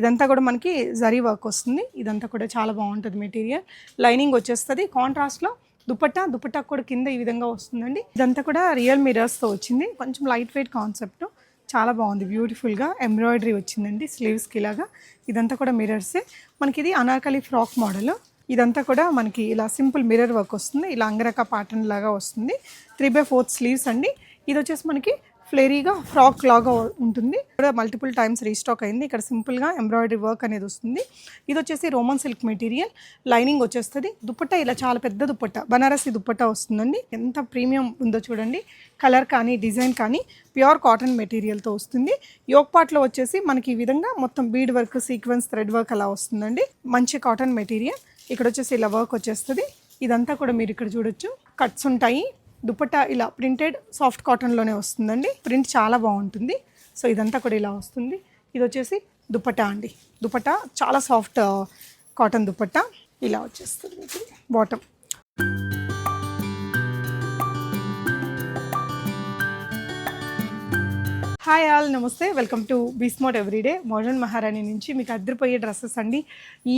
ఇదంతా కూడా మనకి జరీ వర్క్ వస్తుంది. ఇదంతా కూడా చాలా బాగుంటుంది మెటీరియల్. లైనింగ్ వచ్చేస్తుంది. కాంట్రాస్ట్లో దుపట్టా దుపట్టా కూడా కింద ఈ విధంగా వస్తుందండి. ఇదంతా కూడా రియల్ మిరర్స్తో వచ్చింది. కొంచెం లైట్ వెయిట్ కాన్సెప్ట్. చాలా బాగుంది. బ్యూటిఫుల్గా ఎంబ్రాయిడరీ వచ్చిందండి స్లీవ్స్కి ఇలాగా. ఇదంతా కూడా మిరర్సే మనకి ఇది అనార్కలి ఫ్రాక్ మోడల్. ఇదంతా కూడా మనకి ఇలా సింపుల్ మిర్రర్ వర్క్ వస్తుంది. ఇలా అంగరక ప్యాటర్న్ లాగా వస్తుంది. త్రీ బై ఫోర్త్ స్లీవ్స్ అండి. ఇది వచ్చేసి మనకి ఫ్లేరీగా ఫ్రాక్ లాగా ఉంటుంది. ఇక్కడ మల్టిపుల్ టైమ్స్ రీస్టాక్ అయింది. ఇక్కడ సింపుల్గా ఎంబ్రాయిడరీ వర్క్ అనేది వస్తుంది. ఇది వచ్చేసి రోమన్ సిల్క్ మెటీరియల్. లైనింగ్ వచ్చేస్తుంది. దుప్పట్ట ఇలా చాలా పెద్ద దుప్పట్ట బనారసి దుప్పట్ట వస్తుందండి. ఎంత ప్రీమియం ఉందో చూడండి. కలర్ కానీ డిజైన్ కానీ ప్యూర్ కాటన్ మెటీరియల్తో వస్తుంది. యోగ్ పాట్లో వచ్చేసి మనకి ఈ విధంగా మొత్తం bead work sequence thread work అలా వస్తుందండి. మంచి కాటన్ మెటీరియల్. ఇక్కడ వచ్చేసి ఇలా వర్క్ వచ్చేస్తుంది. ఇదంతా కూడా మీరు ఇక్కడ చూడొచ్చు. కట్స్ ఉంటాయి. దుపట్టా ఇలా ప్రింటెడ్ సాఫ్ట్ కాటన్లోనే వస్తుందండి. ప్రింట్ చాలా బాగుంటుంది. సో ఇదంతా కూడా ఇలా వస్తుంది. ఇది వచ్చేసి దుపట్టా అండి. దుపట్టా చాలా సాఫ్ట్ కాటన్ దుపట్టా ఇలా వచ్చేస్తుంది బాటమ్. హాయ్ ఆల్ నమస్తే. వెల్కమ్ టు బీస్మోట్ ఎవ్రీడే. మోడర్న్ మహారాణి నుంచి మీకు అద్దరిపోయే డ్రెస్సెస్ అండి. ఈ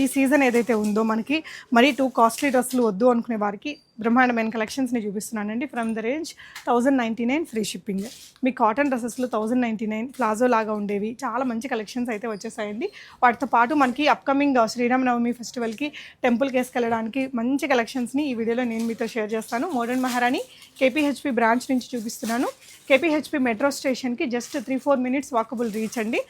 ఈ సీజన్ ఏదైతే ఉందో మనకి మరీ టూ కాస్ట్లీ డ్రెస్సులు వద్దు అనుకునే వారికి బ్రహ్మాండమైన కలెక్షన్స్ని చూపిస్తున్నానండి. From the range thousand ninety nine free shipping me cotton డ్రెస్సెస్లో థౌజండ్ నైంటీ నైన్ ప్లాజో లాగా ఉండేవి. చాలా మంచి కలెక్షన్స్ అయితే వచ్చేసాయండి. వాటితో పాటు మనకి అప్కమింగ్ uh, శ్రీరామనవమి ఫెస్టివల్కి టెంపుల్కి వేసుకెళ్ళడానికి మంచి కలెక్షన్స్ని ఈ వీడియోలో నేను మీతో షేర్ చేస్తాను. మోడర్న్ మహారాణి కేపీహెచ్పి బ్రాంచ్ నుంచి చూపిస్తున్నాను. కేపీహెచ్పి మెట్రో స్టేషన్కి just three four minutes walkable reach అండి.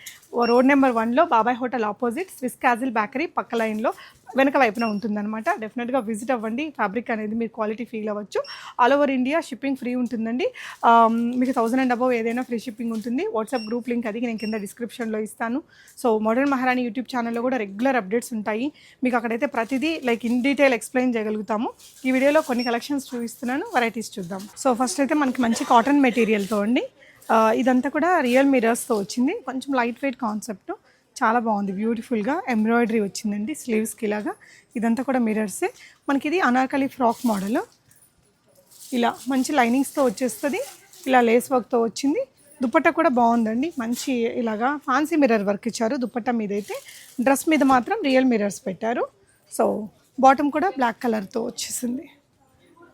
రోడ్ నెంబర్ వన్లో Babai hotel opposite Swiss castle bakery పక్క లైన్లో వెనక వైపున ఉంటుందన్నమాట. డెఫినెట్గా విజిట్ అవ్వండి. ఫ్యాబ్రిక్ అనేది మీరు క్వాలిటీ ఫీల్ అవ్వచ్చు. All over India shipping free ఉంటుందండి. Um, మీకు థౌసండ్ అండ్ అబవ్ ఏదైనా ఫ్రీ షిప్పింగ్ ఉంటుంది. వాట్సాప్ గ్రూప్ లింక్ అది నేను కింద డిస్క్రిప్షన్లో ఇస్తాను. సో మోడర్న్ మహారాణి యూట్యూబ్ ఛానల్లో కూడా రెగ్యులర్ అప్డేట్స్ ఉంటాయి. మీకు అక్కడైతే ప్రతిదీ లైక్ ఇన్ డీటెయిల్ ఎక్స్ప్లెయిన్ చేయగలుగుతాము. ఈ వీడియోలో కొన్ని కలెక్షన్స్ చూపిస్తున్నాను. వెరైటీస్ చూద్దాం. సో ఫస్ట్ అయితే మనకి మంచి కాటన్ మెటీరియల్తో అండి. Uh, ఇదంతా కూడా రియల్ మిరర్స్తో వచ్చింది. కొంచెం లైట్ వెయిట్ కాన్సెప్ట్ చాలా బాగుంది. బ్యూటిఫుల్గా ఎంబ్రాయిడరీ వచ్చిందండి స్లీవ్స్కి ఇలాగా. ఇదంతా కూడా మిరర్సే మనకి ఇది అనార్కలి ఫ్రాక్ మోడల్. ఇలా మంచి లైనింగ్స్తో వచ్చేస్తుంది. ఇలా లేస్ వర్క్తో వచ్చింది. దుపట్టా కూడా బాగుందండి. మంచి ఇలాగా ఫ్యాన్సీ మిర్రర్ వర్క్ ఇచ్చారు దుపట్టా మీద అయితే డ్రెస్ మీద మాత్రం రియల్ మిర్రర్స్ పెట్టారు. సో బాటమ్ కూడా బ్లాక్ కలర్తో వచ్చేసింది.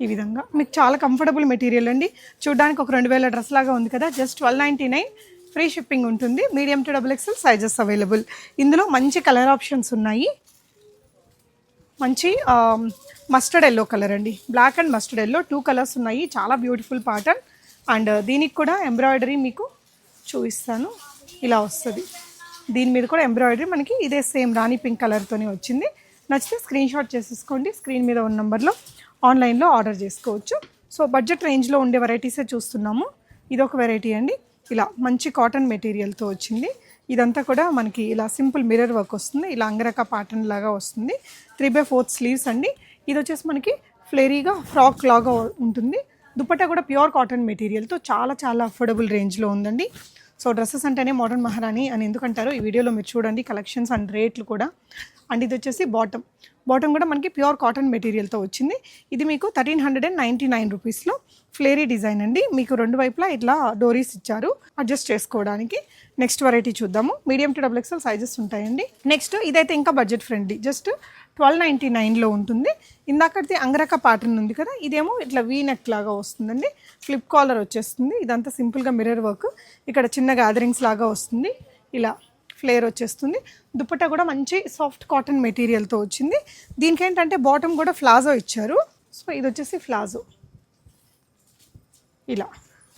ఈ విధంగా. మీకు చాలా కంఫర్టబుల్ మెటీరియల్ అండి. చూడడానికి ఒక రెండు వేల డ్రెస్ లాగా ఉంది కదా. Just twelve ninety nine free shipping ఉంటుంది. Medium to double XL sizes available ఇందులో మంచి కలర్ ఆప్షన్స్ ఉన్నాయి. మంచి మస్టర్డ్ ఎల్లో కలర్ అండి. Black and mustard yellow two colours ఉన్నాయి. చాలా బ్యూటిఫుల్ ప్యాటర్న్ అండ్ దీనికి కూడా ఎంబ్రాయిడరీ మీకు చూపిస్తాను. ఇలా వస్తుంది. దీని మీద కూడా ఎంబ్రాయిడరీ మనకి ఇదే సేమ్ రాణి పింక్ కలర్తోనే వచ్చింది. నచ్చితే స్క్రీన్ షాట్ చేసేసుకోండి. స్క్రీన్ మీద ఉన్న నెంబర్లో ఆన్లైన్లో ఆర్డర్ చేసుకోవచ్చు. సో బడ్జెట్ రేంజ్లో ఉండే వెరైటీసే చూస్తున్నాము. ఇది ఒక వెరైటీ అండి. ఇలా మంచి కాటన్ మెటీరియల్తో వచ్చింది. ఇదంతా కూడా మనకి ఇలా సింపుల్ మిర్రర్ వర్క్ వస్తుంది. ఇలా అంగరక ప్యాటర్న్ లాగా వస్తుంది. త్రీ బై ఫోర్త్ స్లీవ్స్ అండి. ఇది వచ్చేసి మనకి ఫ్లేరీగా ఫ్రాక్ లాగా ఉంటుంది. దుపట్టా కూడా ప్యూర్ కాటన్ మెటీరియల్తో చాలా చాలా అఫోర్డబుల్ రేంజ్లో ఉందండి. సో డ్రెస్సెస్ అంటేనే మోడర్న్ మహారాణి అని ఎందుకంటారో ఈ వీడియోలో మీరు చూడండి కలెక్షన్స్ అండ్ రేట్లు కూడా. అండ్ ఇది వచ్చేసి బాటమ్. బాటమ్ కూడా మనకి ప్యూర్ కాటన్ మెటీరియల్తో వచ్చింది. ఇది మీకు thirteen hundred and ninety nine రూపీస్లో ఫ్లేరీ డిజైన్ అండి. మీకు రెండు వైపులా ఇట్లా డోరీస్ ఇచ్చారు అడ్జస్ట్ చేసుకోవడానికి. నెక్స్ట్ వెరైటీ చూద్దాము. Medium to double XL sizes ఉంటాయండి. నెక్స్ట్ ఇదైతే ఇంకా budget friendly just twelve ninety నైన్లో ఉంటుంది. ఇందాకటి అంగరక ప్యాటర్న్ ఉంది కదా ఇదేమో ఇట్లా వీ నెక్ లాగా వస్తుందండి. ఫ్లిప్ కాలర్ వచ్చేస్తుంది. ఇదంతా సింపుల్గా మిర్రర్ వర్క్ ఇక్కడ చిన్న గ్యాదరింగ్స్ లాగా వస్తుంది. ఇలా ఫ్లేర్ వచ్చేస్తుంది. దుపట్టా కూడా మంచి సాఫ్ట్ కాటన్ మెటీరియల్తో వచ్చింది. దీనికి ఏంటంటే బాటమ్ కూడా ఫ్లాజో ఇచ్చారు. సో ఇది వచ్చేసి ఫ్లాజో ఇలా.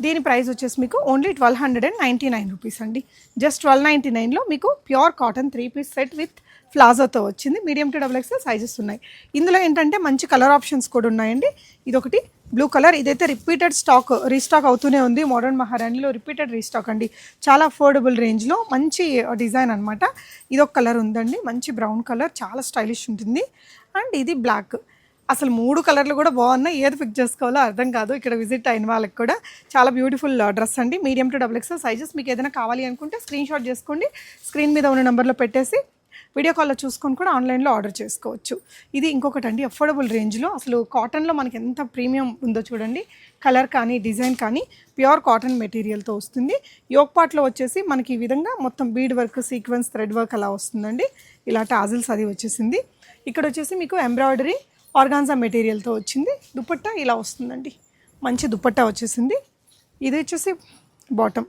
దీని ప్రైస్ వచ్చేసి మీకు only twelve hundred and ninety nine rupees అండి. జస్ట్ ట్వెల్వ్ నైంటీ నైన్లో మీకు pure cotton three piece set with ఫ్లాజోతో వచ్చింది. Medium to double XL sizes ఉన్నాయి. ఇందులో ఏంటంటే మంచి కలర్ ఆప్షన్స్ కూడా ఉన్నాయండి. ఇదొకటి బ్లూ కలర్. ఇదైతే రిపీటెడ్ స్టాక్ రీస్టాక్ అవుతూనే ఉంది. మోడర్న్ మహారాణిలో రిపీటెడ్ రీస్టాక్ అండి. చాలా అఫోర్డబుల్ రేంజ్లో మంచి uh, డిజైన్ అనమాట ఇదొక కలర్ ఉందండి. మంచి బ్రౌన్ కలర్. చాలా స్టైలిష్ ఉంటుంది. అండ్ ఇది బ్లాక్ అసలు మూడు కలర్లు కూడా బాగున్నాయి ఏది పిక్ చేసుకోవాలో అర్థం కాదు. ఇక్కడ విజిట్ అయిన వాళ్ళకి కూడా చాలా బ్యూటిఫుల్ డ్రెస్ uh, అండి. Medium to double XL sizes మీకు ఏదైనా కావాలి అనుకుంటే స్క్రీన్ షాట్ చేసుకోండి. స్క్రీన్ మీద ఉన్న నెంబర్లో పెట్టేసి వీడియో కాల్లో చూసుకొని కూడా ఆన్లైన్లో ఆర్డర్ చేసుకోవచ్చు. ఇది ఇంకొకటి అండి అఫోర్డబుల్ రేంజ్లో అసలు కాటన్లో మనకి ఎంత ప్రీమియం ఉందో చూడండి. కలర్ కానీ డిజైన్ కానీ ప్యూర్ కాటన్ మెటీరియల్తో వస్తుంది. యోగ్ పార్ట్లో వచ్చేసి మనకి ఈ విధంగా మొత్తం bead work sequence thread work అలా వస్తుందండి. ఇలా టాజిల్స్ అది వచ్చేసింది. ఇక్కడ వచ్చేసి మీకు ఎంబ్రాయిడరీ ఆర్గాన్జా మెటీరియల్తో వచ్చింది. దుపట్టా ఇలా వస్తుందండి. మంచి దుపట్టా వచ్చేసింది. ఇది వచ్చేసి బాటమ్.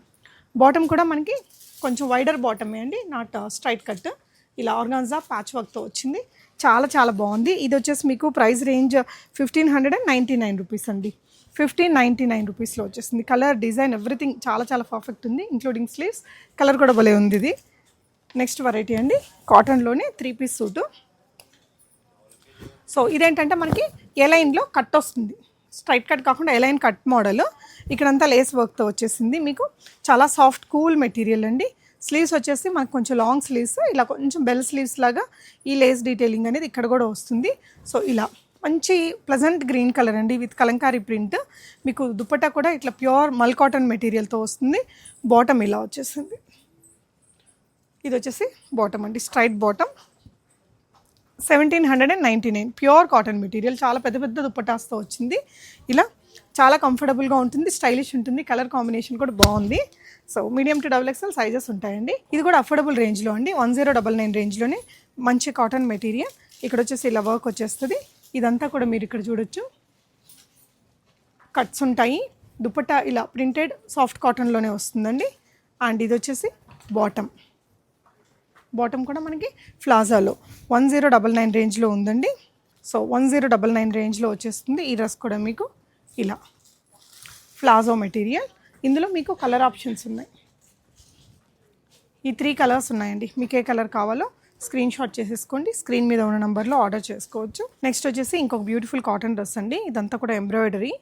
బాటమ్ కూడా మనకి కొంచెం వైడర్ బాటమే అండి. నాట్ uh, స్ట్రైట్ కట్ ఇలా ఆర్గాన్జా ప్యాచ్ వర్క్తో వచ్చింది. చాలా చాలా బాగుంది. ఇది వచ్చేసి మీకు price range fifteen hundred and ninety nine rupees అండి. ఫిఫ్టీన్ నైంటీ నైన్ రూపీస్లో వచ్చేసింది. కలర్ డిజైన్ ఎవ్రీథింగ్ చాలా చాలా పర్ఫెక్ట్ ఉంది ఇంక్లూడింగ్ స్లీవ్స్ కలర్ కూడా భలే ఉంది ఇది. నెక్స్ట్ వెరైటీ అండి. కాటన్లోనే త్రీ పీస్ సూటు సో ఇదేంటంటే మనకి ఎలైన్లో కట్ వస్తుంది. స్ట్రైట్ కట్ కాకుండా ఎలైన్ కట్ మోడల్. ఇక్కడంతా లేస్ వర్క్తో వచ్చేసింది. మీకు చాలా సాఫ్ట్ కూల్ మెటీరియల్ అండి. స్లీవ్స్ వచ్చేసి మనకు కొంచెం లాంగ్ స్లీవ్స్ ఇలా కొంచెం బెల్ స్లీవ్స్ లాగా ఈ లేస్ డీటెయిలింగ్ అనేది ఇక్కడ కూడా వస్తుంది. సో ఇలా మంచి ప్లజెంట్ గ్రీన్ కలర్ అండి. With Kalamkari print. మీకు దుప్పటా కూడా ఇట్లా ప్యూర్ మల్ కాటన్ మెటీరియల్తో వస్తుంది. బాటమ్ ఇలా వచ్చేసింది. ఇది వచ్చేసి బాటమ్ అండి. Straight bottom. Seventeen hundred and ninety nine. Pure cotton material. చాలా పెద్ద పెద్ద దుప్పటాస్తో వచ్చింది. ఇలా చాలా కంఫర్టబుల్గా ఉంటుంది స్టైలిష్ ఉంటుంది కలర్ కాంబినేషన్ కూడా బాగుంది. So medium to double XL sizes ఉంటాయండి. ఇది కూడా అఫోర్డబుల్ రేంజ్లో అండి. వన్ జీరో డబల్ నైన్ రేంజ్లోనే మంచి కాటన్ మెటీరియల్. ఇక్కడ వచ్చేసి ఇలా వర్క్ వచ్చేస్తుంది. ఇదంతా కూడా మీరు ఇక్కడ చూడొచ్చు. కట్స్ ఉంటాయి. దుపట్టా ఇలా ప్రింటెడ్ సాఫ్ట్ కాటన్లోనే వస్తుందండి. అండ్ ఇది వచ్చేసి బాటమ్. బాటమ్ కూడా మనకి ప్లాజాలో. వన్ జీరో డబల్ నైన్ రేంజ్లో ఉందండి. So one zero double nine రేంజ్లో వచ్చేస్తుంది. ఈ డ్రెస్ కూడా మీకు ఇలా. Palazzo material. ఇందులో మీకు కలర్ ఆప్షన్స్ ఉన్నాయి. ఈ త్రీ కలర్స్ ఉన్నాయండి. మీకు ఏ కలర్ కావాలో స్క్రీన్ షాట్ చేసేసుకోండి. స్క్రీన్ మీద ఉన్న నెంబర్లో ఆర్డర్ చేసుకోవచ్చు. నెక్స్ట్ వచ్చేసి ఇంకొక బ్యూటిఫుల్ కాటన్ డ్రెస్ అండి. ఇదంతా కూడా ఎంబ్రాయిడరీ.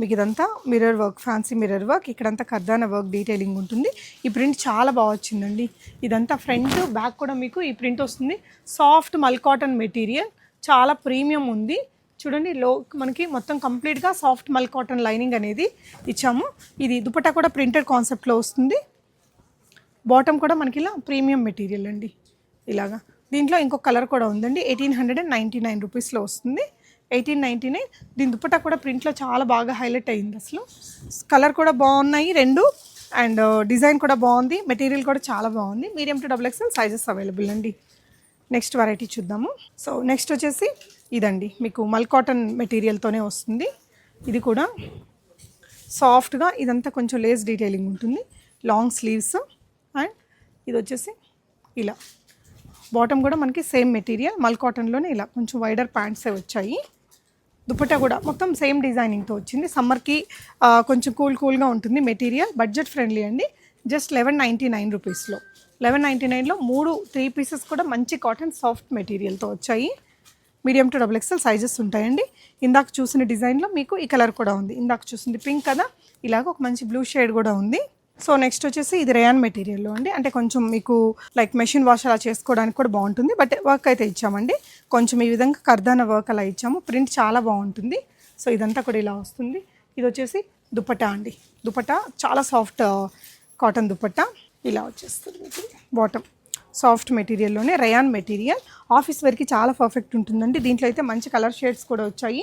మీకు ఇదంతా mirror work fancy mirror work ఇక్కడంతా కర్దాన వర్క్ డీటెయిలింగ్ ఉంటుంది. ఈ ప్రింట్ చాలా బాగా వచ్చిందండి. ఇదంతా ఫ్రంట్ బ్యాక్ కూడా మీకు ఈ ప్రింట్ వస్తుంది. సాఫ్ట్ మల్ కాటన్ మెటీరియల్ చాలా ప్రీమియం ఉంది. చూడండి లో మనకి మొత్తం కంప్లీట్గా సాఫ్ట్ మల్ కాటన్ లైనింగ్ అనేది ఇచ్చాము. ఇది దుపట్టా కూడా ప్రింటెడ్ కాన్సెప్ట్లో వస్తుంది. బాటమ్ కూడా మనకి ఇలా ప్రీమియం మెటీరియల్ అండి. ఇలాగా. దీంట్లో ఇంకొక కలర్ కూడా ఉందండి. Eighteen hundred and ninety nine రూపీస్లో వస్తుంది. ఎయిటీన్ నైంటీ నైన్ దీని దుప్పట కూడా ప్రింట్లో చాలా బాగా హైలైట్ అయ్యింది అసలు. కలర్ కూడా బాగున్నాయి రెండు. అండ్ uh, డిజైన్ కూడా బాగుంది. మెటీరియల్ కూడా చాలా బాగుంది. Medium to double XL sizes available అండి. నెక్స్ట్ వెరైటీ చూద్దాము. సో నెక్స్ట్ వచ్చేసి ఇదండి. మీకు మల్ కాటన్ మెటీరియల్తోనే వస్తుంది. ఇది కూడా సాఫ్ట్గా ఇదంతా కొంచెం లేస్ డీటెయిలింగ్ ఉంటుంది. లాంగ్ స్లీవ్స్ అండ్ ఇది వచ్చేసి ఇలా. బాటమ్ కూడా మనకి సేమ్ మెటీరియల్. మల్ కాటన్లోనే ఇలా కొంచెం వైడర్ ప్యాంట్సే వచ్చాయి. దుపట్టా కూడా మొత్తం సేమ్ డిజైనింగ్తో వచ్చింది. సమ్మర్కి కొంచెం కూల్ కూల్గా ఉంటుంది మెటీరియల్ బడ్జెట్ ఫ్రెండ్లీ అండి. జస్ట్ లెవెన్ నైంటీ నైన్ రూపీస్లో. లెవెన్ నైంటీ నైన్లో మూడు త్రీ పీసెస్ కూడా మంచి కాటన్ సాఫ్ట్ మెటీరియల్తో వచ్చాయి. Medium to double XL sizes ఉంటాయండి. ఇందాక చూసిన డిజైన్లో మీకు ఈ కలర్ కూడా ఉంది. ఇందాక చూసింది పింక్ కదా ఇలాగ ఒక మంచి బ్లూ షేడ్ కూడా ఉంది. సో నెక్స్ట్ వచ్చేసి ఇది రేయాన్ మెటీరియల్లో అండి. అంటే కొంచెం మీకు లైక్ మెషిన్ వాష్ అలా చేసుకోవడానికి కూడా బాగుంటుంది. బట్ వర్క్ అయితే ఇచ్చామండి. కొంచెం ఈ విధంగా కర్దాన వర్క్ అలా ఇచ్చాము. ప్రింట్ చాలా బాగుంటుంది. సో ఇదంతా కూడా ఇలా వస్తుంది. ఇది వచ్చేసి దుపట్టా అండి. దుపట్టా చాలా సాఫ్ట్ కాటన్ uh, దుపట్టా ఇలా వచ్చేస్తుంది మీకు. బాటమ్ సాఫ్ట్ మెటీరియల్లోనే రయాన్ మెటీరియల్ ఆఫీస్ వరకు చాలా పర్ఫెక్ట్ ఉంటుందండి. దీంట్లో అయితే మంచి కలర్ షేడ్స్ కూడా వచ్చాయి.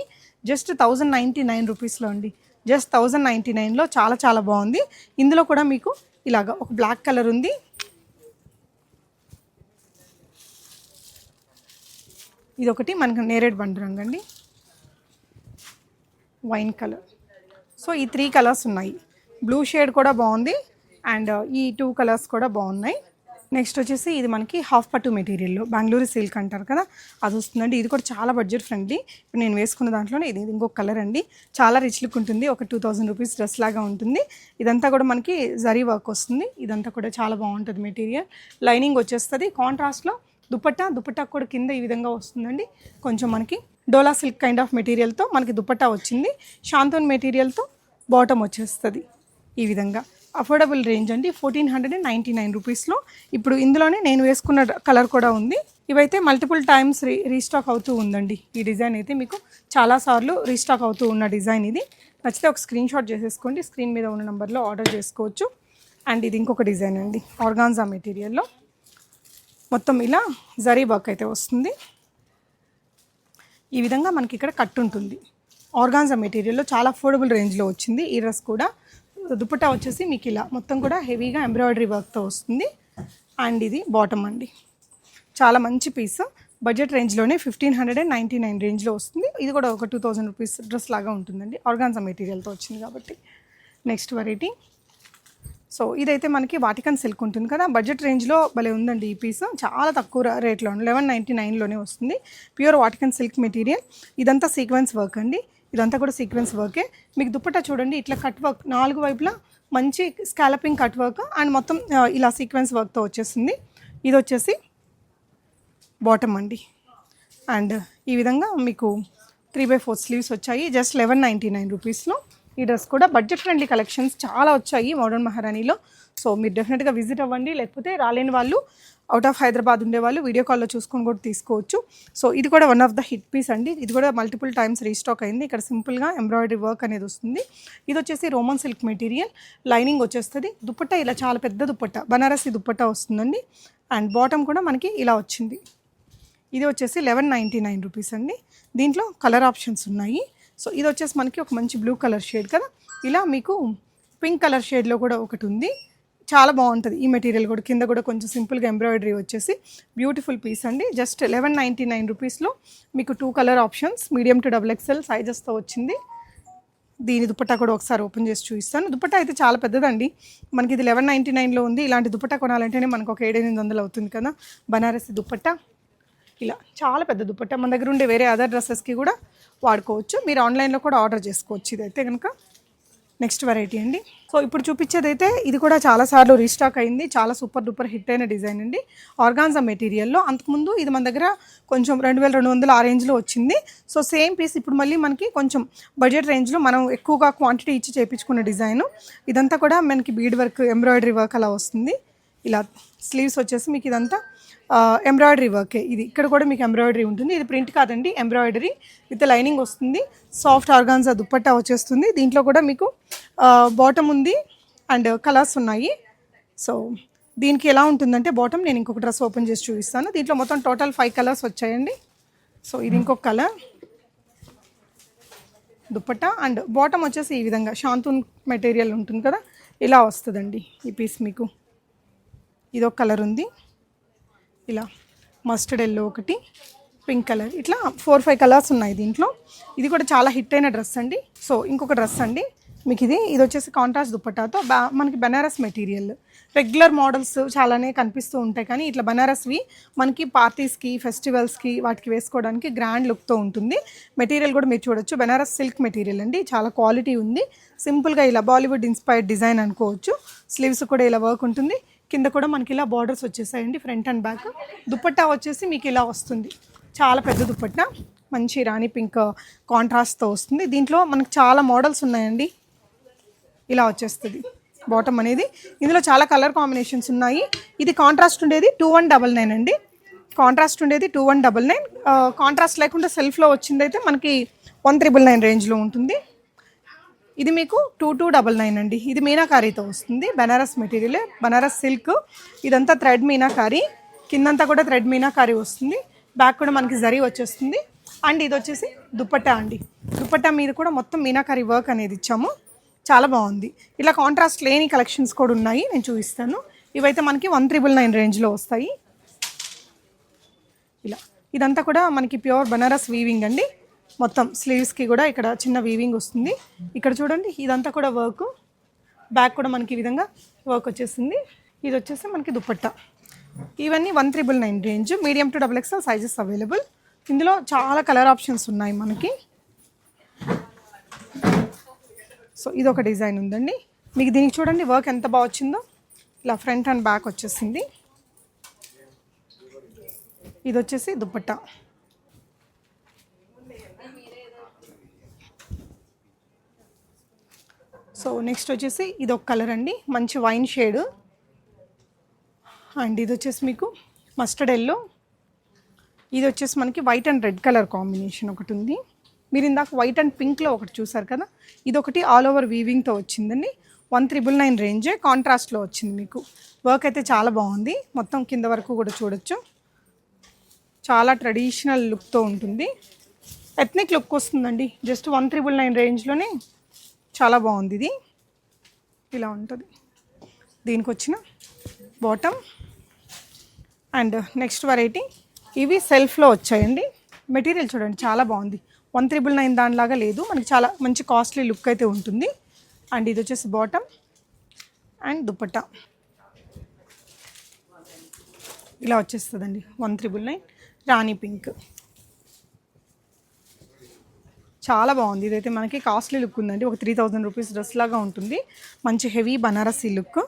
జస్ట్ థౌజండ్ నైంటీ నైన్ రూపీస్లో అండి. జస్ట్ థౌజండ్ నైంటీ నైన్లో చాలా చాలా బాగుంది. ఇందులో కూడా మీకు ఇలాగ ఒక బ్లాక్ కలర్ ఉంది. ఇది ఒకటి మనకు నేరేడ్ బండి రంగు అండి. Wine colour. సో ఈ త్రీ కలర్స్ ఉన్నాయి. బ్లూ షేడ్ కూడా బాగుంది అండ్ uh, ఈ టూ కలర్స్ కూడా బాగున్నాయి. నెక్స్ట్ వచ్చేసి ఇది మనకి హాఫ్ పట్టు మెటీరియల్లో బెంగళూరు సిల్క్ అంటారు కదా అది వస్తుందండి. ఇది కూడా చాలా బడ్జెట్ ఫ్రెండ్లీ. ఇప్పుడు నేను వేసుకున్న దాంట్లోనే ఇది ఇంకొక కలర్ అండి. చాలా రిచ్ లుక్ ఉంటుంది. ఒక టూ థౌజండ్ రూపీస్ డ్రెస్ లాగా ఉంటుంది. ఇదంతా కూడా మనకి జరీ వర్క్ వస్తుంది. ఇదంతా కూడా చాలా బాగుంటుంది మెటీరియల్. లైనింగ్ వచ్చేస్తుంది. కాంట్రాస్ట్లో దుపట్టా దుపట్టా కూడా కింద ఈ విధంగా వస్తుందండి. కొంచెం మనకి డోలా సిల్క్ కైండ్ ఆఫ్ మెటీరియల్తో మనకి దుపట్టా వచ్చింది. శాంతోన్ మెటీరియల్తో బాటమ్ వచ్చేస్తుంది ఈ విధంగా. అఫోర్డబుల్ రేంజ్ అండి. Fourteen hundred and ninety nine రూపీస్లో ఇప్పుడు ఇందులోనే నేను వేసుకున్న కలర్ కూడా ఉంది. ఇవైతే మల్టిపుల్ టైమ్స్ రీ రీస్టాక్ అవుతూ ఉందండి. ఈ డిజైన్ అయితే మీకు చాలాసార్లు రీస్టాక్ అవుతూ ఉన్న డిజైన్ ఇది. నచ్చితే ఒక స్క్రీన్ షాట్ చేసేసుకోండి. స్క్రీన్ మీద ఉన్న నెంబర్లో ఆర్డర్ చేసుకోవచ్చు. అండ్ ఇది ఇంకొక డిజైన్ అండి. ఆర్గాన్జా మెటీరియల్లో మొత్తం ఇలా జరీ వర్క్ అయితే వస్తుంది. ఈ విధంగా మనకి ఇక్కడ కట్ ఉంటుంది. ఆర్గాన్జా మెటీరియల్లో చాలా అఫోర్డబుల్ రేంజ్లో వచ్చింది. ఈ డ్రెస్ కూడా దుపట్టా వచ్చేసి మీకు ఇలా మొత్తం కూడా హెవీగా ఎంబ్రాయిడరీ వర్క్తో వస్తుంది. అండ్ ఇది బాటమ్ అండి. చాలా మంచి piece budget రేంజ్లోనే fifteen hundred and ninety nine రేంజ్లో వస్తుంది. ఇది కూడా ఒక టూ థౌజండ్ రూపీస్ డ్రెస్ లాగా ఉంటుందండి. ఆర్గాన్జా మెటీరియల్తో వచ్చింది కాబట్టి. నెక్స్ట్ వెరైటీ సో ఇదైతే మనకి వాటికన్ సిల్క్ ఉంటుంది కదా. బడ్జెట్ రేంజ్లో భలే ఉందండి ఈ పీస్ చాలా తక్కువ రేట్లో లెవెన్ నైంటీ నైన్లోనే వస్తుంది. ప్యూర్ వాటికన్ సిల్క్ మెటీరియల్ ఇదంతా సీక్వెన్స్ వర్క్ అండి. ఇదంతా కూడా సీక్వెన్స్ వర్కే మీకు దుప్పటా చూడండి. ఇట్లా కట్ వర్క్ నాలుగు వైపులా మంచి స్కాలపింగ్ కట్ వర్క్ అండ్ మొత్తం ఇలా సీక్వెన్స్ వర్క్తో వచ్చేస్తుంది ఇది వచ్చేసి బాటమ్ అండి. అండ్ ఈ విధంగా మీకు త్రీ బై ఫోర్ స్లీవ్స్ వచ్చాయి. జస్ట్ లెవెన్ నైంటీ నైన్ రూపీస్లో ఈ డ్రెస్ కూడా బడ్జెట్ ఫ్రెండ్లీ కలెక్షన్స్ చాలా వచ్చాయి మోడర్న్ మహారాణిలో. సో మీరు డెఫినెట్గా విజిట్ అవ్వండి. లేకపోతే రాలేని వాళ్ళు అవుట్ ఆఫ్ హైదరాబాద్ ఉండేవాళ్ళు వీడియో కాల్లో చూసుకొని కూడా తీసుకోవచ్చు. సో ఇది కూడా one of the hit piece అండి. ఇది కూడా మల్టిపుల్ టైమ్స్ రీస్టాక్ అయింది. ఇక్కడ సింపుల్గా ఎంబ్రాయిడరీ వర్క్ అనేది వస్తుంది. ఇది వచ్చేసి రోమన్ సిల్క్ మెటీరియల్. లైనింగ్ వచ్చేస్తుంది. దుప్పట్ట ఇలా చాలా పెద్ద దుప్పట్ట బనారసి దుప్పట్ట వస్తుందండి. అండ్ బాటమ్ కూడా మనకి ఇలా వచ్చింది. ఇది వచ్చేసి లెవెన్ నైంటీ నైన్ రూపీస్ అండి. దీంట్లో కలర్ ఆప్షన్స్ ఉన్నాయి. సో ఇది వచ్చేసి మనకి ఒక మంచి బ్లూ కలర్ షేడ్ కదా. ఇలా మీకు పింక్ కలర్ షేడ్లో కూడా ఒకటి ఉంది. చాలా బాగుంటుంది. ఈ మెటీరియల్ కూడా కింద కూడా కొంచెం సింపుల్గా ఎంబ్రాయిడరీ వచ్చేసి బ్యూటిఫుల్ పీస్ అండి. జస్ట్ లెవెన్ నైంటీ నైన్ రూపీస్లో మీకు two colour options medium to double XL సైజెస్తో వచ్చింది. దీని దుపట్టా కూడా ఒకసారి ఓపెన్ చేసి చూపిస్తాను. దుపట్టా అయితే చాలా పెద్దదండి. మనకి ఇది లెవెన్ నైంటీ నైన్లో ఉంది. ఇలాంటి దుపట్టా కొనాలంటేనే మనకు ఒక ఏడెనిమిది వందలు అవుతుంది కదా. బనారసి దుపట్టా. ఇలా చాలా పెద్ద దుపట్టా. మన దగ్గర ఉండే వేరే అదర్ డ్రెస్సెస్కి కూడా వాడుకోవచ్చు. మీరు ఆన్లైన్లో కూడా ఆర్డర్ చేసుకోవచ్చు ఇదైతే కనుక నెక్స్ట్ వెరైటీ అండి. సో ఇప్పుడు చూపించేది అయితే ఇది కూడా చాలా సార్లు రీస్టాక్ అయింది. చాలా సూపర్ డూపర్ హిట్ అయిన డిజైన్ అండి. ఆర్గాన్జా మెటీరియల్లో అంతకుముందు ఇది మన దగ్గర కొంచెం రెండు వేల రెండు వందల ఆ రేంజ్లో వచ్చింది. సో సేమ్ పీస్ ఇప్పుడు మళ్ళీ మనకి కొంచెం బడ్జెట్ రేంజ్లో మనం ఎక్కువగా క్వాంటిటీ ఇచ్చి చేయించుకున్న డిజైన్. ఇదంతా కూడా మనకి బీడ్ వర్క్ ఎంబ్రాయిడరీ వర్క్ అలా వస్తుంది. ఇలా స్లీవ్స్ వచ్చేసి మీకు ఇదంతా ఎంబ్రాయిడరీ వర్కే ఇది ఇక్కడ కూడా మీకు ఎంబ్రాయిడరీ ఉంటుంది. ఇది ప్రింట్ కాదండి ఎంబ్రాయిడరీ విత్ లైనింగ్ వస్తుంది. సాఫ్ట్ ఆర్గాన్జా దుప్పట్టా వచ్చేస్తుంది. దీంట్లో కూడా మీకు బాటమ్ ఉంది అండ్ కలర్స్ ఉన్నాయి. సో దీనికి ఎలా ఉంటుందంటే బాటమ్ నేను ఇంకొక డ్రెస్ ఓపెన్ చేసి చూపిస్తాను. దీంట్లో మొత్తం టోటల్ ఫైవ్ కలర్స్ వచ్చాయండి. సో ఇది ఇంకొక కలర్ దుప్పట్టా అండ్ బాటమ్ వచ్చేసి ఈ విధంగా. శాంతూన్ మెటీరియల్ ఉంటుంది కదా ఇలా వస్తుందండి ఈ పీస్ మీకు. ఇది ఒక కలర్ ఉంది. ఇలా మస్టర్డ్ ఎల్లో ఒకటి పింక్ కలర్. ఇట్లా ఫోర్ ఫైవ్ కలర్స్ ఉన్నాయి దీంట్లో. ఇది కూడా చాలా హిట్ అయిన డ్రెస్ అండి. సో ఇంకొక డ్రెస్ అండి. మీకు ఇది ఇది వచ్చేసి కాంట్రాస్ట్ దుప్పటాతో బా మనకి బెనారస్ మెటీరియల్. రెగ్యులర్ మోడల్స్ చాలానే కనిపిస్తూ ఉంటాయి కానీ ఇట్లా బనారస్వి మనకి పార్టీస్కి ఫెస్టివల్స్కి వాటికి వేసుకోవడానికి గ్రాండ్ లుక్తో ఉంటుంది. మెటీరియల్ కూడా మీరు చూడొచ్చు. బెనారస్ సిల్క్ మెటీరియల్ అండి. చాలా క్వాలిటీ ఉంది. సింపుల్గా ఇలా బాలీవుడ్ ఇన్స్పైర్డ్ డిజైన్ అనుకోవచ్చు. స్లీవ్స్ కూడా ఇలా వర్క్ ఉంటుంది. కింద కూడా మనకి ఇలా బార్డర్స్ వచ్చేసాయండి ఫ్రంట్ అండ్ బ్యాక్ దుపట్టా వచ్చేసి మీకు ఇలా వస్తుంది. చాలా పెద్ద దుపట్టా మంచి రాణి పింక్ కాంట్రాస్ట్తో వస్తుంది. దీంట్లో మనకు చాలా మోడల్స్ ఉన్నాయండి. ఇలా వచ్చేస్తుంది. బాటమ్ అనేది. ఇందులో చాలా కలర్ కాంబినేషన్స్ ఉన్నాయి. ఇది కాంట్రాస్ట్ ఉండేది టూ వన్ డబల్ నైన్ అండి. కాంట్రాస్ట్ ఉండేది two one double nine contrast లేకుండా సెల్ఫ్లో వచ్చిందైతే మనకి వన్ త్రిబుల్ నైన్ రేంజ్లో ఉంటుంది. ఇది మీకు టూ టూ డబల్ నైన్ అండి. ఇది మీనాకారీతో వస్తుంది. బనారస్ మెటీరియల్ బనారస్ సిల్క్ ఇదంతా థ్రెడ్ మీనాకారీ. కిందంతా కూడా థ్రెడ్ మీనాకారీ వస్తుంది. బ్యాక్ కూడా మనకి జరీ వచ్చేస్తుంది. అండ్ ఇది వచ్చేసి దుప్పట్టా అండి. దుప్పట్టా మీద కూడా మొత్తం మీనాకారీ వర్క్ అనేది ఇచ్చాము. చాలా బాగుంది. ఇలా కాంట్రాస్ట్ లేని కలెక్షన్స్ కూడా ఉన్నాయి. నేను చూపిస్తాను. ఇవైతే మనకి వన్ త్రిబుల్ నైన్ రేంజ్లో వస్తాయి. ఇలా. ఇదంతా కూడా మనకి ప్యూర్ బనారస్ వీవింగ్ అండి. మొత్తం స్లీవ్స్కి కూడా ఇక్కడ చిన్న వీవింగ్ వస్తుంది. ఇక్కడ చూడండి ఇదంతా కూడా వర్క్ బ్యాక్ కూడా మనకి ఈ విధంగా వర్క్ వచ్చేసింది ఇది వచ్చేసి మనకి దుప్పట్టా. ఇవన్నీ one triple nine range medium to double XL sizes available ఇందులో చాలా కలర్ ఆప్షన్స్ ఉన్నాయి మనకి. సో ఇది ఒక డిజైన్ ఉందండి. మీకు దీనికి చూడండి వర్క్ ఎంత బాగా వచ్చిందో. ఇలా ఫ్రంట్ అండ్ బ్యాక్ వచ్చేసింది. ఇది వచ్చేసి దుప్పట్టా. సో నెక్స్ట్ వచ్చేసి ఇది ఒక కలర్ అండి. మంచి వైన్ షేడ్. అండ్ ఇది వచ్చేసి మీకు మస్టర్డ్ ఎల్లో. ఇది వచ్చేసి మనకి white and red colour combination ఒకటి ఉంది. మీరు ఇందాక వైట్ అండ్ పింక్లో ఒకటి చూసారు కదా? ఇది ఒకటి ఆల్ ఓవర్ వీవింగ్తో వచ్చిందండి. వన్ త్రిబుల్ నైన్ రేంజే కాంట్రాస్ట్లో వచ్చింది మీకు. వర్క్ అయితే చాలా బాగుంది. మొత్తం కింద వరకు కూడా చూడొచ్చు. చాలా ట్రెడిషనల్ లుక్తో ఉంటుంది. ఎథ్నిక్ లుక్ వస్తుందండి. జస్ట్ వన్ త్రిబుల్ నైన్ రేంజ్లోనే చాలా బాగుంది ఇది. ఇలా ఉంటుంది. దీనికి వచ్చిన బాటమ్ అండ్ నెక్స్ట్ వెరైటీ ఇవి సెల్ఫ్లో వచ్చాయండి. మెటీరియల్ చూడండి చాలా బాగుంది. వన్ త్రిబుల్ నైన్ దానిలాగా లేదు. మనకి చాలా మంచి కాస్ట్లీ లుక్ అయితే ఉంటుంది. అండ్ ఇది వచ్చేసి బాటమ్ అండ్ దుపట్టా ఇలా వచ్చేస్తుందండి. One triple nine rani pink చాలా బాగుంది. ఇదైతే మనకి కాస్ట్లీ లుక్ ఉందండి. ఒక త్రీ థౌజండ్ రూపీస్ డ్రెస్ లాగా ఉంటుంది. మంచి హెవీ బనారసీ లుక్.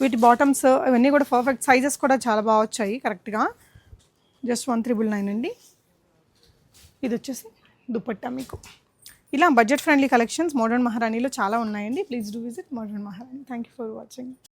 వీటి బాటమ్స్ ఇవన్నీ కూడా పర్ఫెక్ట్ సైజెస్ కూడా చాలా బాగా వచ్చాయి కరెక్ట్గా జస్ట్ వన్ త్రిబుల్ నైన్ అండి. ఇది వచ్చేసి దుపట్టా మీకు. ఇలా బడ్జెట్ ఫ్రెండ్లీ కలెక్షన్స్ మోడర్న్ మహారాణిలో చాలా ఉన్నాయండి. Please do visit modern Maharani. Thank you for watching.